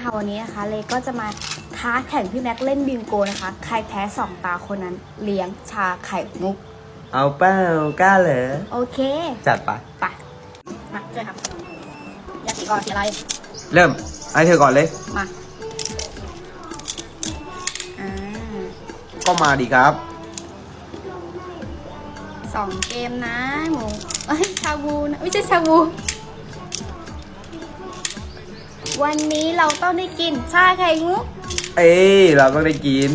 นะคะวันนี้นะคะเลก็จะมาท้าแข่งพี่แม็กเล่นบิงโกนะคะ ใครแพ้สองตาคนนั้นเลี้ยงชาไข่มุก เอาเป้ากล้าเหรอโอเคจัดไปไปมาเจอครับอยากสีก่อนสีอะไร เริ่มให้เธอก่อนเลย มาอ่าก็มาดีครับสองเกมนะหมูเอ้ยชาบูนะไม่ใช่ชาบู วันนี้เราต้องได้กินชาไข่มุกเอ้ยเราต้องได้กิน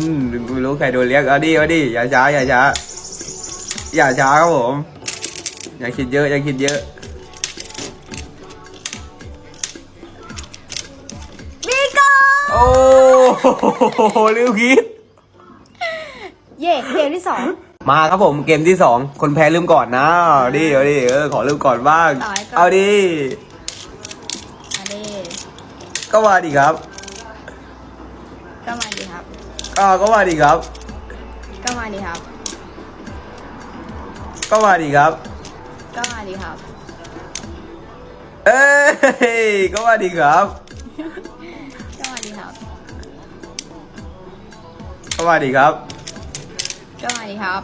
ไม่รู้ใครโดนเรียกเอาดิเอาดิอย่าช้าอย่าช้าอย่าช้าครับผมอย่าคิดเยอะอย่าคิดเยอะบิงโกโอ้โหลืมคิด เย่เกมที่สองมาครับผมเกมที่สองคนแพ้ลืมก่อนนะเอาดิเอาดิเออขอลืมก่อนบ้าง ต่อให้ก่อน เอาดิมาเด้ ก็มาดิครับ ก็มาดีครับ ก็ก็มาดิครับ ก็มาดีครับ ก็มาดิครับ ก็มาดีครับ เอ้ยก็มาดิครับ ก็มาดีครับ ก็มาดิครับ ก็มาดีครับ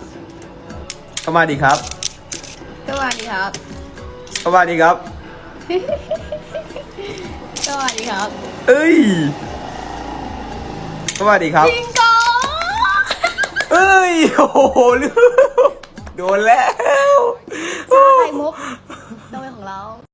ก็มาดิครับ ก็มาดีครับ ก็มาดิครับ ก็มาดีครับเอ้ยก็มาดิครับบิงโกเอ้ย โอ้โหลืมโดนแล้ว ชาไข่มุกต้องเป็นของเรา